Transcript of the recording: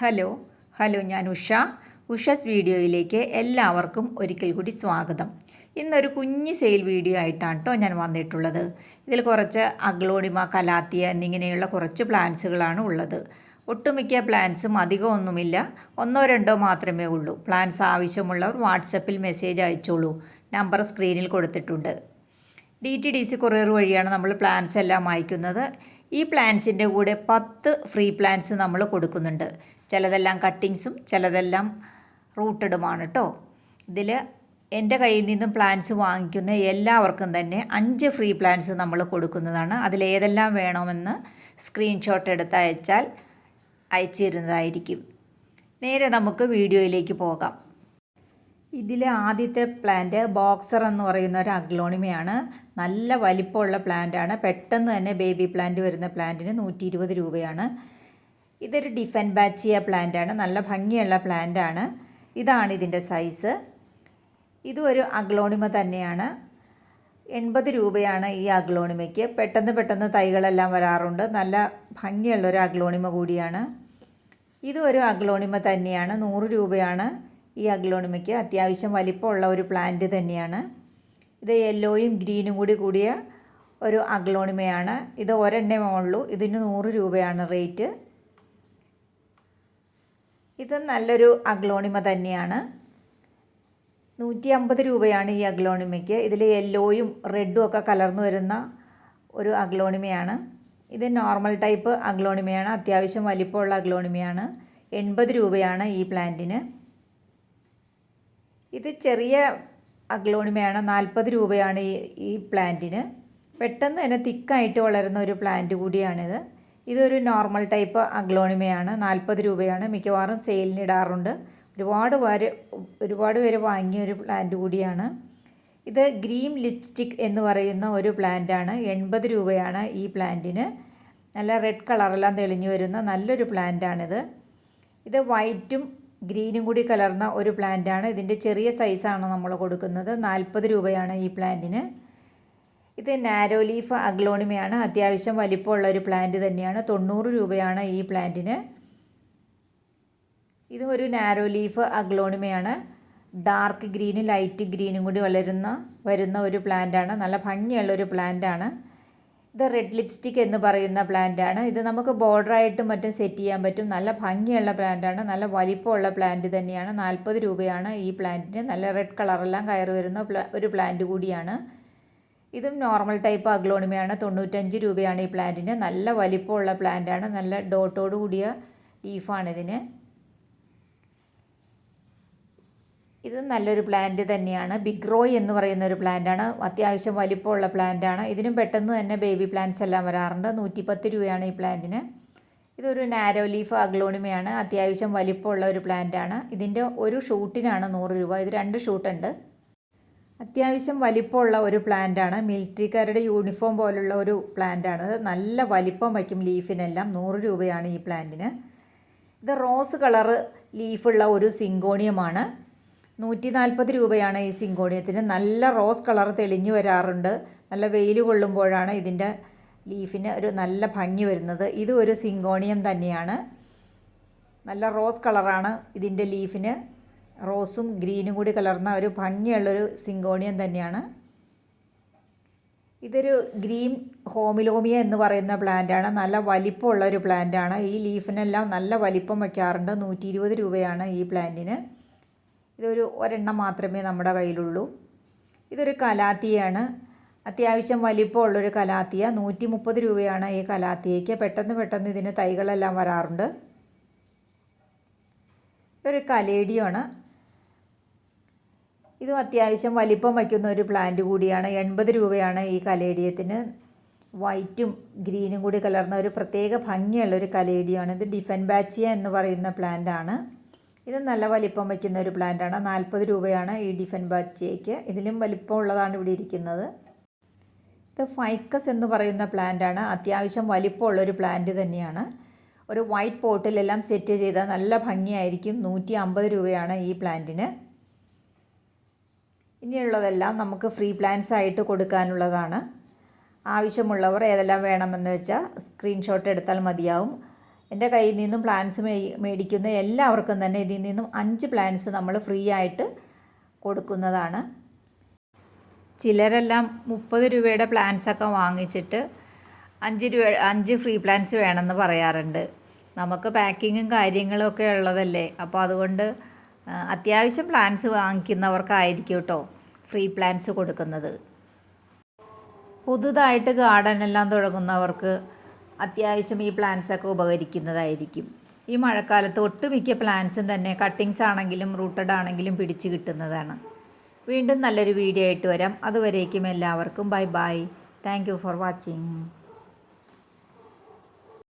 Hello hello ഞാൻ ഉഷ. ഉഷസ് വീഡിയോയിലേക്ക് എല്ലാവർക്കും ഒരിക്കൽ കൂടി സ്വാഗതം. ഇന്നൊരു കുഞ്ഞ് സെയിൽ വീഡിയോ ആയിട്ടാണ് കേട്ടോ ഞാൻ വന്നിട്ടുള്ളത്. ഇതിൽ കുറച്ച് അഗ്ലോഡിമ കലാത്തിയ എന്നിങ്ങനെയുള്ള കുറച്ച് പ്ലാന്റ്സുകളാണ് ഉള്ളത്. ഒട്ടുമിക്ക പ്ലാൻസും അധികമൊന്നുമില്ല ഒന്നോ രണ്ടോ മാത്രമേ ഉള്ളൂ. പ്ലാൻസ് ആവശ്യമുള്ളവർ വാട്സപ്പിൽ മെസ്സേജ് അയച്ചോളൂ. നമ്പർ സ്ക്രീനിൽ കൊടുത്തിട്ടുണ്ട്. D T D C courier വഴിയാണ് നമ്മൾ പ്ലാൻസ് എല്ലാം അയക്കുന്നത്. ഈ പ്ലാൻസിന്റെ കൂടെ പത്ത് ഫ്രീ പ്ലാൻസ് നമ്മൾ കൊടുക്കുന്നുണ്ട്. ചിലതെല്ലാം കട്ടിങ്സും ചിലതെല്ലാം റൂട്ടഡുമാണ് കേട്ടോ ഇതിൽ എന്റെ കയ്യിൽ നിന്നും പ്ലാൻസ് വാങ്ങിക്കുന്ന എല്ലാവർക്കും തന്നെ അഞ്ച് ഫ്രീ പ്ലാൻസ് നമ്മൾ കൊടുക്കുന്നതാണ്. അതിലേതെല്ലാം വേണമെന്ന് സ്ക്രീൻഷോട്ട് എടുത്ത് അയച്ചാൽ അയച്ചിരുന്നതായിരിക്കും. നേരെ നമുക്ക് വീഡിയോയിലേക്ക് പോകാം. ഇതിലെ ആദ്യത്തെ പ്ലാന്റ് ബോക്സർ എന്ന് പറയുന്ന ഒരു അഗ്ലോണിമയാണ്. നല്ല വലിപ്പമുള്ള പ്ലാന്റാണ് പെട്ടെന്ന് തന്നെ ബേബി പ്ലാന്റ് വരുന്ന പ്ലാന്റിന് നൂറ്റി ഇരുപത് രൂപയാണ്. ഇതൊരു ഡിഫൻ ബാച്ചിയ പ്ലാന്റാണ് നല്ല ഭംഗിയുള്ള പ്ലാന്റാണ് ഇതാണ് ഇതിന്റെ സൈസ് ഇതും ഒരു അഗ്ലോണിമ തന്നെയാണ്. എൺപത് രൂപയാണ് ഈ അഗ്ലോണിമയ്ക്ക്. പെട്ടെന്ന് പെട്ടെന്ന് തൈകളെല്ലാം വരാറുണ്ട്. നല്ല ഭംഗിയുള്ളൊരു അഗ്ലോണിമ കൂടിയാണ്. ഇതും ഒരു അഗ്ലോണിമ തന്നെയാണ്. നൂറ് രൂപയാണ്. ഈ അഗ്ലോണിമയ്ക്ക് അത്യാവശ്യം വലിപ്പമുള്ള ഒരു പ്ലാന്റ് തന്നെയാണ്. ഇത് യെല്ലോയും ഗ്രീനും കൂടി കൂടിയ ഒരു അഗ്ലോണിമയാണ്. ഇത് ഒരെണ്ണമേ ഉള്ളൂ. ഇതിന് നൂറ് രൂപയാണ് റേറ്റ് ഇത് നല്ലൊരു അഗ്ലോണിമ തന്നെയാണ്. നൂറ്റി അമ്പത് രൂപയാണ് ഈ അഗ്ലോണിമയ്ക്ക്. ഇതിൽ യെല്ലോയും റെഡും ഒക്കെ കലർന്നു വരുന്ന ഒരു അഗ്ലോണിമയാണ്. ഇത് നോർമൽ ടൈപ്പ് അഗ്ലോണിമയാണ്. അത്യാവശ്യം വലിപ്പമുള്ള അഗ്ലോണിമയാണ്. എൺപത് രൂപയാണ് ഈ പ്ലാന്റിന് ഇത് ചെറിയ അഗ്ലോണിമയാണ് നാൽപ്പത് രൂപയാണ് ഈ ഈ പ്ലാന്റിന്. പെട്ടെന്ന് തന്നെ തിക്കായിട്ട് വളരുന്ന ഒരു പ്ലാന്റ് കൂടിയാണിത്. ഇതൊരു നോർമൽ ടൈപ്പ് അഗ്ലോണിമയാണ് നാൽപ്പത് രൂപയാണ്. മിക്കവാറും സെയിലിന് ഇടാറുണ്ട്. ഒരുപാട് പേര് ഒരുപാട് പേര് വാങ്ങിയ ഒരു പ്ലാന്റ് കൂടിയാണ്. ഇത് ഗ്രീൻ ലിപ്സ്റ്റിക് എന്ന് പറയുന്ന ഒരു പ്ലാന്റാണ്. എൺപത് രൂപയാണ് ഈ പ്ലാന്റിന്. നല്ല റെഡ് കളറെല്ലാം തെളിഞ്ഞു വരുന്ന നല്ലൊരു പ്ലാന്റാണിത്. ഇത് വൈറ്റും ഗ്രീനും കൂടി കലർന്ന ഒരു പ്ലാന്റാണ്. ഇതിന്റെ ചെറിയ സൈസാണ് നമ്മൾ കൊടുക്കുന്നത്. നാൽപ്പത് രൂപയാണ് ഈ പ്ലാന്റിന്. ഇത് നാരോ ലീഫ് അഗ്ലോണിമയാണ്. അത്യാവശ്യം വലിപ്പമുള്ള ഒരു പ്ലാന്റ് തന്നെയാണ്. തൊണ്ണൂറ് രൂപയാണ് ഈ പ്ലാന്റിന്. ഇത് ഒരു നാരോ ലീഫ് അഗ്ലോണിമയാണ്. ഡാർക്ക് ഗ്രീനും ലൈറ്റ് ഗ്രീനും കൂടി വളരുന്ന വരുന്ന ഒരു പ്ലാന്റാണ്. നല്ല ഭംഗിയുള്ള ഒരു പ്ലാന്റാണ്. ഇത് റെഡ് ലിപ്സ്റ്റിക് എന്ന് പറയുന്ന പ്ലാന്റാണ്. ഇത് നമുക്ക് ബോർഡറായിട്ടും മറ്റും സെറ്റ് ചെയ്യാൻ പറ്റും. നല്ല ഭംഗിയുള്ള പ്ലാന്റാണ്. നല്ല വലിപ്പമുള്ള പ്ലാന്റ് തന്നെയാണ്. നാൽപ്പത് രൂപയാണ് ഈ പ്ലാന്റിന്. നല്ല റെഡ് കളറെല്ലാം കയറി വരുന്ന ഒരു പ്ലാന്റ് കൂടിയാണ്. ഇതും നോർമൽ ടൈപ്പ് അഗ്ലോണിമയാണ്. തൊണ്ണൂറ്റഞ്ച് രൂപയാണ് ഈ പ്ലാന്റിന്. നല്ല വലിപ്പമുള്ള പ്ലാന്റാണ്. നല്ല ഡോട്ടോട് കൂടിയ ലീഫാണ് ഇതിന് ഇത് നല്ലൊരു പ്ലാന്റ് തന്നെയാണ്. ബിഗ് റോയ് എന്ന് പറയുന്ന ഒരു പ്ലാന്റാണ് അത്യാവശ്യം വലിപ്പമുള്ള പ്ലാന്റാണ് ഇതിനും പെട്ടെന്ന് തന്നെ ബേബി പ്ലാന്റ്സ് എല്ലാം വരാറുണ്ട്. നൂറ്റിപ്പത്ത് രൂപയാണ് ഈ പ്ലാന്റിന് ഇതൊരു നാരോ ലീഫ് അഗ്ലോണിമയാണ്. അത്യാവശ്യം വലിപ്പമുള്ള ഒരു പ്ലാന്റാണ് ഇതിന്റെ ഒരു ഷൂട്ടിനാണ് നൂറ് രൂപ. ഇത് രണ്ട് ഷൂട്ടുണ്ട്. അത്യാവശ്യം വലിപ്പമുള്ള ഒരു പ്ലാന്റാണ് മിലിറ്ററിക്കാരുടെ യൂണിഫോം പോലുള്ള ഒരു പ്ലാന്റാണ് നല്ല വലിപ്പം വയ്ക്കും ലീഫിനെല്ലാം നൂറ് രൂപയാണ് ഈ പ്ലാന്റിന് ഇത് റോസ് കളറ് ലീഫുള്ള ഒരു സിങ്കോണിയമാണ്. നൂറ്റി നാൽപ്പത് രൂപയാണ് ഈ സിങ്കോണിയത്തിന്. നല്ല റോസ് കളർ തെളിഞ്ഞു വരാറുണ്ട്. നല്ല വെയിൽ കൊള്ളുമ്പോഴാണ് ഇതിന്റെ ലീഫിന് ഒരു നല്ല ഭംഗി വരുന്നത്. ഇത് ഒരു സിങ്കോണിയം തന്നെയാണ്. നല്ല റോസ് കളറാണ് ഇതിന്റെ ലീഫിന്. റോസും ഗ്രീനും കൂടി കലർന്ന ഒരു ഭംഗിയുള്ളൊരു സിങ്കോണിയം തന്നെയാണ്. ഇതൊരു ഗ്രീൻ ഹോമിലോമിയ എന്ന് പറയുന്ന പ്ലാന്റാണ്. നല്ല വലിപ്പമുള്ള ഒരു പ്ലാന്റാണ്. ഈ ലീഫിനെല്ലാം നല്ല വലിപ്പം വയ്ക്കാറുണ്ട്. നൂറ്റി ഇരുപത് രൂപയാണ് ഈ പ്ലാന്റിന്. ഇതൊരു ഒരെണ്ണം മാത്രമേ നമ്മുടെ കയ്യിലുള്ളൂ. ഇതൊരു കലാത്തിയാണ്. അത്യാവശ്യം വലിപ്പമുള്ളൊരു കലാത്തിയ. നൂറ്റി മുപ്പത് രൂപയാണ് ഈ കലാത്തിയയ്ക്ക്. പെട്ടെന്ന് പെട്ടെന്ന് ഇതിന് തൈകളെല്ലാം വരാറുണ്ട്. ഇതൊരു കലേഡിയാണ്. ഇതും അത്യാവശ്യം വലിപ്പം വയ്ക്കുന്ന ഒരു പ്ലാന്റ് കൂടിയാണ്. എൺപത് രൂപയാണ് ഈ കലേഡിയത്തിന്. വൈറ്റും ഗ്രീനും കൂടി കലർന്ന ഒരു പ്രത്യേക ഭംഗിയുള്ള ഒരു കലേഡിയാണ്. ഇത് ഡിഫൻ ബാച്ചിയ എന്ന് പറയുന്ന പ്ലാന്റ് ആണ് ഇത് നല്ല വലിപ്പം വയ്ക്കുന്ന ഒരു പ്ലാന്റാണ് നാൽപ്പത് രൂപയാണ് ഈ ഡിഫൻ ബാച്ചിയയ്ക്ക് ഇതിലും വലിപ്പമുള്ളതാണ് ഇവിടെ ഇരിക്കുന്നത്. ഇത് ഫൈക്കസ് എന്ന് പറയുന്ന പ്ലാന്റാണ് അത്യാവശ്യം വലിപ്പമുള്ളൊരു പ്ലാന്റ് തന്നെയാണ്. ഒരു വൈറ്റ് പോട്ടിലെല്ലാം സെറ്റ് ചെയ്താൽ നല്ല ഭംഗിയായിരിക്കും. നൂറ്റി അമ്പത് രൂപയാണ് ഈ പ്ലാന്റിന് ഇനിയുള്ളതെല്ലാം നമുക്ക് ഫ്രീ പ്ലാന്റ്സ് ആയിട്ട് കൊടുക്കാനുള്ളതാണ്. ആവശ്യമുള്ളവർ ഏതെല്ലാം വേണമെന്ന് വെച്ചാൽ സ്ക്രീൻഷോട്ട് എടുത്താൽ മതിയാവും. എന്റെ കയ്യിൽ നിന്നും പ്ലാൻസ് മേടിക്കുന്ന എല്ലാവർക്കും തന്നെ ഇതിൽ നിന്നും അഞ്ച് പ്ലാൻസ് നമ്മൾ ഫ്രീ ആയിട്ട് കൊടുക്കുന്നതാണ്. ചിലരെല്ലാം മുപ്പത് രൂപയുടെ പ്ലാൻസൊക്കെ വാങ്ങിച്ചിട്ട് അഞ്ച് രൂപ അഞ്ച് ഫ്രീ പ്ലാൻസ് വേണമെന്ന് പറയാറുണ്ട്. നമുക്ക് പാക്കിങ്ങും കാര്യങ്ങളും ഒക്കെ ഉള്ളതല്ലേ? അപ്പോൾ അതുകൊണ്ട് അത്യാവശ്യം പ്ലാൻസ് വാങ്ങിക്കുന്നവർക്കായിരിക്കും കേട്ടോ ഫ്രീ പ്ലാൻസ് കൊടുക്കുന്നത്. പുതുതായിട്ട് ഗാർഡനെല്ലാം തുടങ്ങുന്നവർക്ക് അത്യാവശ്യം ഈ പ്ലാന്റ്സൊക്കെ ഉപകരിക്കുന്നതായിരിക്കും. ഈ മഴക്കാലത്ത് ഒട്ടുമിക്ക പ്ലാന്റ്സും തന്നെ കട്ടിങ്സ് ആണെങ്കിലും റൂട്ടഡ് ആണെങ്കിലും പിടിച്ചു കിട്ടുന്നതാണ്. വീണ്ടും നല്ലൊരു വീഡിയോ ആയിട്ട് വരാം. അതുവരേക്കും എല്ലാവർക്കും bye bye thank for watching